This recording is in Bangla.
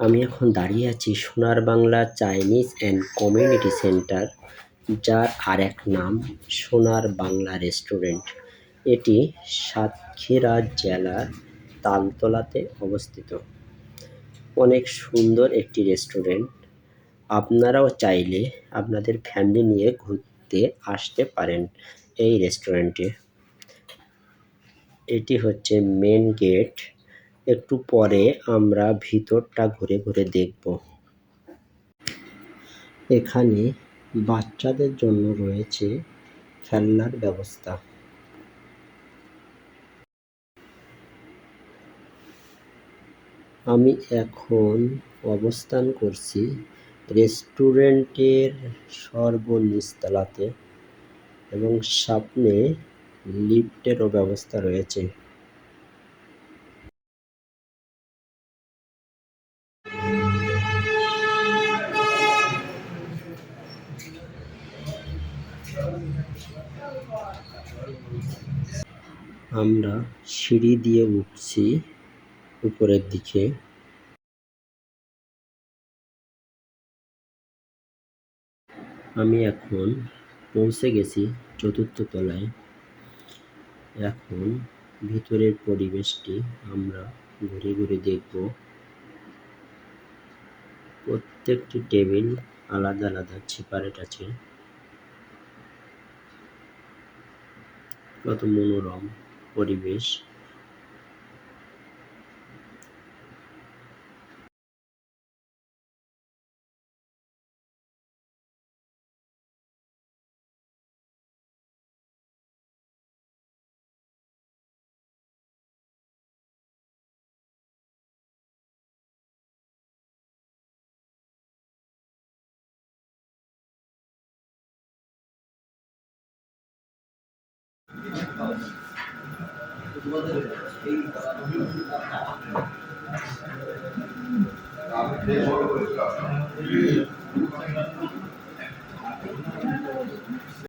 আমি এখন দাঁড়িয়ে আছি Sonar Bangla Chinese and community centre, যার আর এক নাম সোনার বাংলা রেস্টুরেন্ট। এটি সাতক্ষীরা জেলার তালতলাতে অবস্থিত। অনেক সুন্দর একটি রেস্টুরেন্ট। আপনারাও চাইলে আপনাদের ফ্যামিলি নিয়ে ঘুরতে আসতে পারেন এই রেস্টুরেন্টে। এটি হচ্ছে মেন গেট। একটু পরে আমরা ভিতরটা ঘুরে ঘুরে দেখব। এখানে বাচ্চাদের জন্য রয়েছে খেলনার ব্যবস্থা। আমি এখন অবস্থান করছি রেস্টুরেন্টের সর্বনিচতলাতে এবং সামনে লিফটেরও ব্যবস্থা রয়েছে। আমরা সিঁড়ি দিয়ে উঠছি উপরের দিকে। আমি এখন পৌঁছে গেছি চতুর্থ তলায়। এখন ভিতরের পরিবেশটি আমরা ঘুরে ঘুরে দেখব। প্রত্যেকটি টেবিল আলাদা আলাদা সেপারেট আছে। কত মনোরম পরিবেশ। すいません。